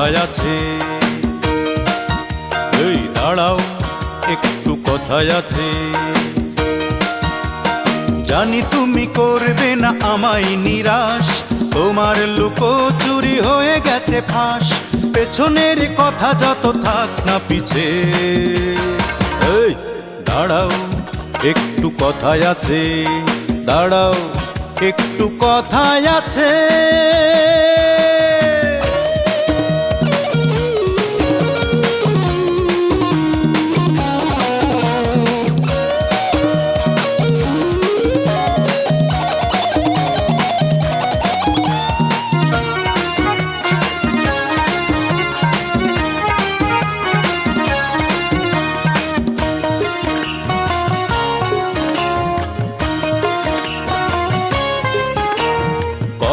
কথায় আছে এই দাঁড়াও, একটু কথায় আছে। জানি তুমি করবে না আমায় নিরাশ, তোমার লুকো চুরি হয়ে গেছে ফাঁস। পেছনের কথা যত থাক না পিছে। এই, দাঁড়াও, একটু কথায় আছে। দাঁড়াও, একটু কথায় আছে।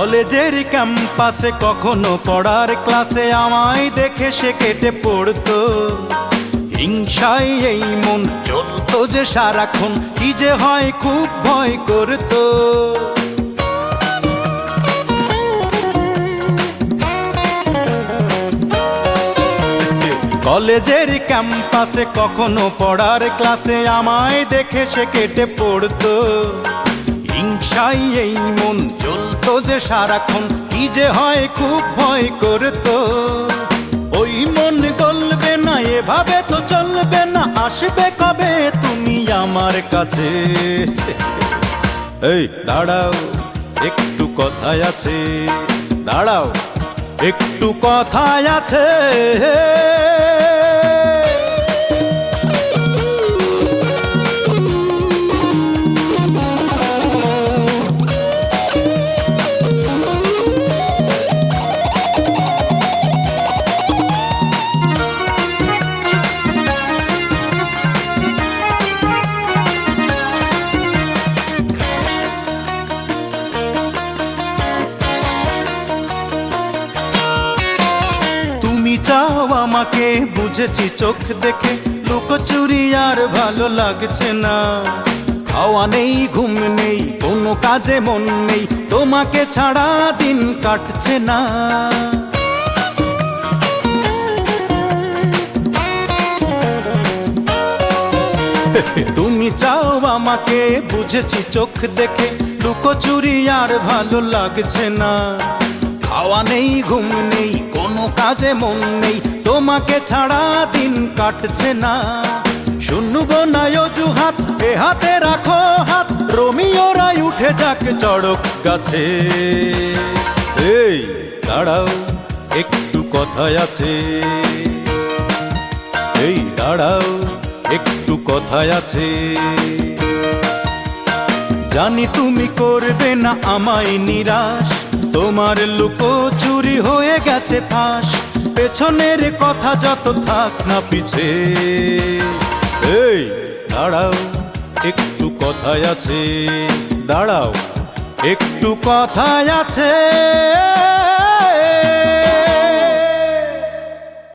কলেজের ক্যাম্পাসে কখনো পড়ার ক্লাসে আমায় দেখে সে কেটে পড়তো। হিংসায় এই মন চলতো যে সারাক্ষণ কি যে হয় খুব ভয় করতো। কলেজের ক্যাম্পাসে কখনো পড়ার ক্লাসে আমায় দেখে সে কেটে পড়তো। হিংসাই এই মন চলতো যে সারাক্ষণ, কি যে হয় খুব ভয় করতো। ওই মন গলবে না, এভাবে তো চলবে না, আসবে কবে তুমি আমার কাছে? এই, দাঁড়াও, একটু কথায় আছে। দাঁড়াও, একটু কথায় আছে। আমাকে বুঝেছি, চোখ দেখে লুকোচুরি আর ভালো লাগছে না। খাওয়া নেই, ঘুম নেই, কোনো কাজে মন নেই, তোমাকে ছাড়া দিন কাটছে না। তুমি চাও আমাকে বুঝেছি, চোখ দেখে লুকোচুরি আর ভালো লাগছে না। খাওয়া নেই, ঘুম নেই, কোনো কাজে মন নেই। তোমাকে ছাড়া দিন কাটছে না। শুনব না অজুহাত এ হাতে রাখো হাত। রোমিওরাই উঠে যাক চড়ক গাছে। এই, দাঁড়াও, একটু কথায় আছে। এই, দাঁড়াও, একটু কথায় আছে। জানি তুমি করবে না আমায় নিরাশ। তোমার লুকো চুরি হয়ে গেছে ফাঁস। পেছনের কথা যত থাক না পিছে। এই, দাঁড়াও, একটু কথায় আছে। দাঁড়াও, একটু কথায় আছে।